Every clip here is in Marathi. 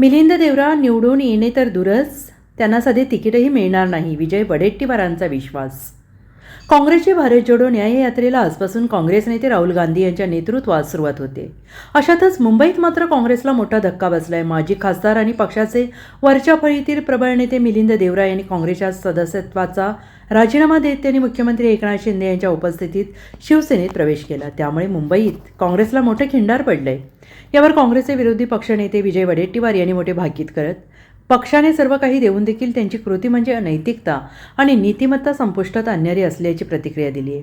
मिलिंद देवरा निवडून येणे तर दूरच. त्यांना साधे तिकीटही मिळणार नाही. विजय वडेट्टीवारांचा विश्वास काँग्रेसची भारत जोडो न्याय यात्रेला आजपासून काँग्रेस नेते राहुल गांधी यांच्या नेतृत्वात सुरुवात होते. अशातच मुंबईत मात्र काँग्रेसला मोठा धक्का बसलाय. माजी खासदार आणि पक्षाचे वरच्या फळीतील प्रबळ नेते मिलिंद देवरा यांनी काँग्रेसच्या सदस्यत्वाचा राजीनामा देत त्यांनी मुख्यमंत्री एकनाथ शिंदे यांच्या उपस्थितीत शिवसेनेत प्रवेश केला. त्यामुळे मुंबईत काँग्रेसला मोठे खिंडार पडले. यावर काँग्रेसचे विरोधी पक्षनेते विजय वडेट्टीवार यांनी मोठे भाकीत करत पक्षाने सर्व काही देऊन देखील त्यांची कृती म्हणजे अनैतिकता आणि नीतिमत्ता संपुष्टात आणणारी असल्याची प्रतिक्रिया दिली. आहे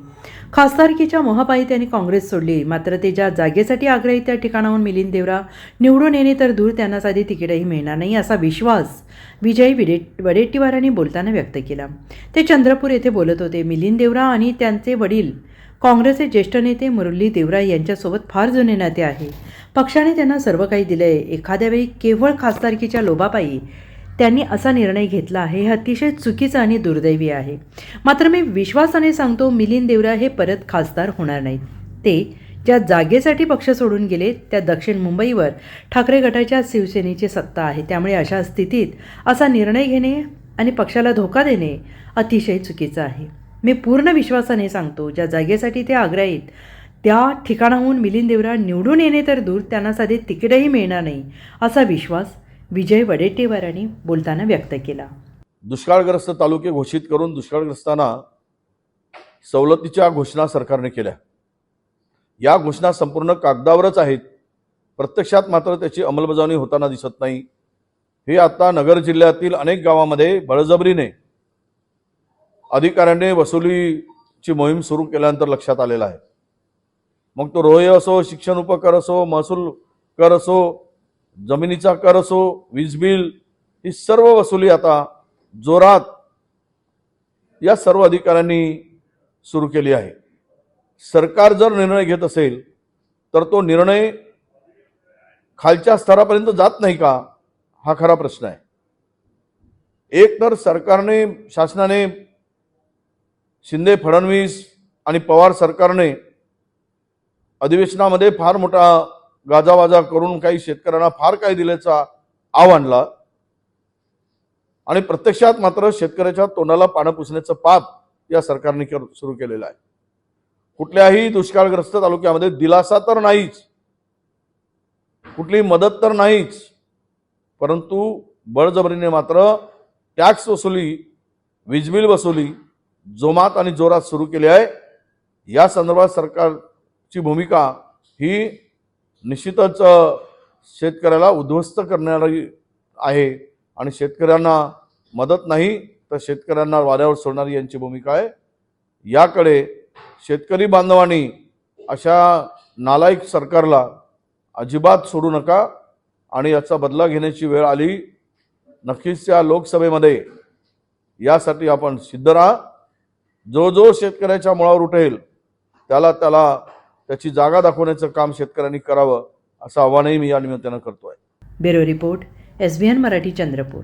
खासदारकीच्या मोहापायी त्यांनी काँग्रेस सोडली. मात्र ते ज्या जागेसाठी आग्रही त्या ठिकाणाहून मिलिंद देवरा निवडून येणे तर दूर त्यांना साधी तिकीटही मिळणार नाही असा विश्वास विजयी विडे वडेट्टीवारांनी बोलताना व्यक्त केला. ते चंद्रपूर येथे बोलत होते. मिलिंद देवरा आणि त्यांचे वडील काँग्रेसचे ज्येष्ठ नेते मुरली देवरा यांच्यासोबत फार जुने नाते आहे. पक्षाने त्यांना सर्व काही दिलं आहे एखाद्या वेळी केवळ खासदारकीच्या लोभापायी त्यांनी असा निर्णय घेतला आहे हे अतिशय चुकीचं आणि दुर्दैवी आहे. मात्र मी विश्वासाने सांगतो मिलिंद देवरा हे परत खासदार होणार नाहीत. ते ज्या जागेसाठी पक्ष सोडून गेले त्या दक्षिण मुंबईवर ठाकरे गटाच्या शिवसेनेची सत्ता आहे. त्यामुळे अशा स्थितीत असा निर्णय घेणे आणि पक्षाला धोका देणे अतिशय चुकीचं आहे. मी पूर्ण विश्वासाने सांगतो ज्या जागेसाठी ते आग्रहीत त्या ठिकाणाहून मिलिंद देवरा निवडून येणे तर दूर त्यांना साधे तिकीटही मिळणार नाही असा विश्वास विजय वडेट्टीवारांनी बोलताना व्यक्त केला. दुष्काळग्रस्त तालुके घोषित करून दुष्काळग्रस्तांना सवलतीच्या घोषणा सरकारने केल्या. या घोषणा संपूर्ण कागदावरच आहेत. प्रत्यक्षात मात्र त्याची अंमलबजावणी होताना दिसत नाही. हे आता नगर जिल्ह्यातील अनेक गावामध्ये बळजबरीने अधिकाऱ्यांनी वसुलीची मोहीम सुरू केल्यानंतर लक्षात आलेलं आहे. मग तो रोहे असो शिक्षण उपकर असो महसूल कर असो जमिनीचा कर असो वीज बिल ही सर्व वसुली आता जोरात या सर्व अधिकाऱ्यांनी सुरू केली आहे. सरकार जर निर्णय घेत असेल तर तो निर्णय खालच्या स्तरापर्यंत जात नाही का हा खरा प्रश्न आहे. एक तर सरकारने शासनाने शिंदे फडणवीस आणि पवार सरकारने अधिवेशनामध्ये फार मोठा गाजावाजा करून काही शेतकऱ्यांना फार काही दिल्याचा आव आणला. आणि प्रत्यक्षात मात्र शेतकऱ्याच्या तोंडाला पानं पुसण्याचं पाप या सरकारने कर- सुरू केलेलं आहे. कुठल्याही दुष्काळग्रस्त तालुक्यामध्ये दिलासा तर नाहीच. कुठली मदत तर नाहीच. परंतु बळजबरीने मात्र टॅक्स वसुली वीजबिल वसुली जोमात आणि जोरात सुरू केली आहे. या संदर्भात सरकार ची भूमिका ही निश्चितच शेतकऱ्याला उद्ध्वस्त करणारी आहे आणि शेतकऱ्यांना मदत नाही तर शेतकऱ्यांना वाऱ्यावर सोडणारी यांची भूमिका आहे. याकडे शेतकरी बांधवांनी अशा नालायक सरकारला अजिबात सोडू नका आणि याचा बदला घेण्याची वेळ आली. नक्कीच या लोकसभेमध्ये यासाठी आपण सिद्ध राहा. जो जो शेतकऱ्याच्या मुळावर उठेल त्याला त्याला त्याची जागा दाखवण्याचं काम शेतकऱ्यांनी करावं असं आव्हानही मी या निमित्तानं करतोय. Bureau report S B N Marathi Chandrapur.